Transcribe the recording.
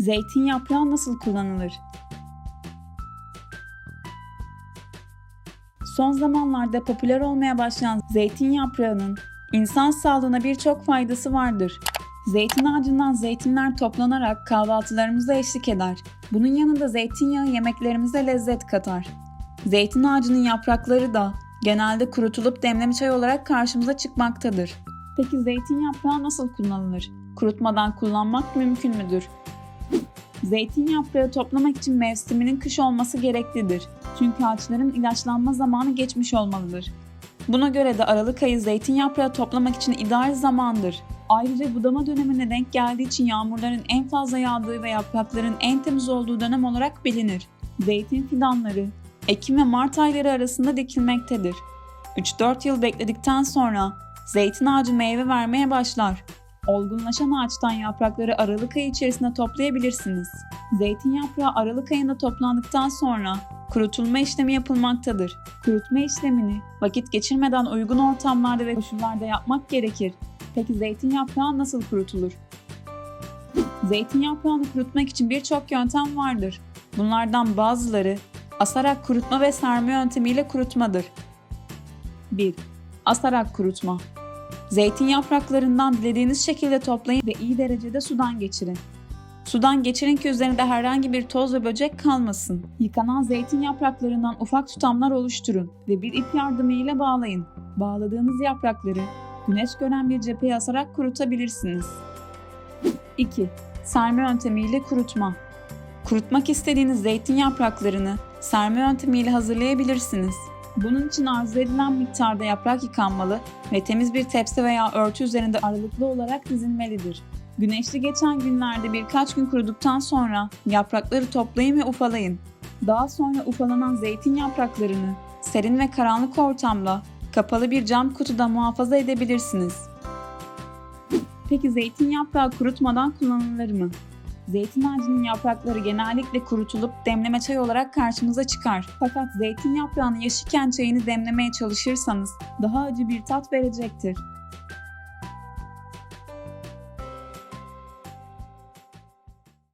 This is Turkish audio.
Zeytin yaprağı nasıl kullanılır? Son zamanlarda popüler olmaya başlayan zeytin yaprağının insan sağlığına birçok faydası vardır. Zeytin ağacından zeytinler toplanarak kahvaltılarımıza eşlik eder. Bunun yanında zeytinyağı yemeklerimize lezzet katar. Zeytin ağacının yaprakları da genelde kurutulup demleme çay olarak karşımıza çıkmaktadır. Peki zeytin yaprağı nasıl kullanılır? Kurutmadan kullanmak mümkün müdür? Zeytin yaprağı toplamak için mevsiminin kış olması gereklidir. Çünkü ağaçların ilaçlanma zamanı geçmiş olmalıdır. Buna göre de Aralık ayı zeytin yaprağı toplamak için ideal zamandır. Ayrıca budama dönemine denk geldiği için yağmurların en fazla yağdığı ve yaprakların en temiz olduğu dönem olarak bilinir. Zeytin fidanları Ekim ve Mart ayları arasında dikilmektedir. 3-4 yıl bekledikten sonra zeytin ağacı meyve vermeye başlar. Olgunlaşan ağaçtan yaprakları Aralık ayı içerisinde toplayabilirsiniz. Zeytin yaprağı Aralık ayında toplandıktan sonra kurutulma işlemi yapılmaktadır. Kurutma işlemini vakit geçirmeden uygun ortamlarda ve koşullarda yapmak gerekir. Peki zeytin yaprağı nasıl kurutulur? Zeytin yaprağını kurutmak için birçok yöntem vardır. Bunlardan bazıları asarak kurutma ve serme yöntemiyle kurutmadır. 1. Asarak kurutma Zeytin yapraklarından dilediğiniz şekilde toplayın ve iyi derecede sudan geçirin. Sudan geçirin ki üzerinde herhangi bir toz ve böcek kalmasın. Yıkanan zeytin yapraklarından ufak tutamlar oluşturun ve bir ip yardımıyla bağlayın. Bağladığınız yaprakları güneş gören bir cepheye asarak kurutabilirsiniz. 2. Serme yöntemiyle kurutma. Kurutmak istediğiniz zeytin yapraklarını serme yöntemiyle hazırlayabilirsiniz. Bunun için arzu edilen miktarda yaprak yıkanmalı ve temiz bir tepsi veya örtü üzerinde aralıklı olarak dizilmelidir. Güneşli geçen günlerde birkaç gün kuruduktan sonra yaprakları toplayın ve ufalayın. Daha sonra ufalanan zeytin yapraklarını serin ve karanlık ortamda kapalı bir cam kutuda muhafaza edebilirsiniz. Peki zeytin yaprağı kurutmadan kullanılır mı? Zeytin ağacının yaprakları genellikle kurutulup demleme çay olarak karşımıza çıkar. Fakat zeytin yaprağını yaşıken çayını demlemeye çalışırsanız daha acı bir tat verecektir.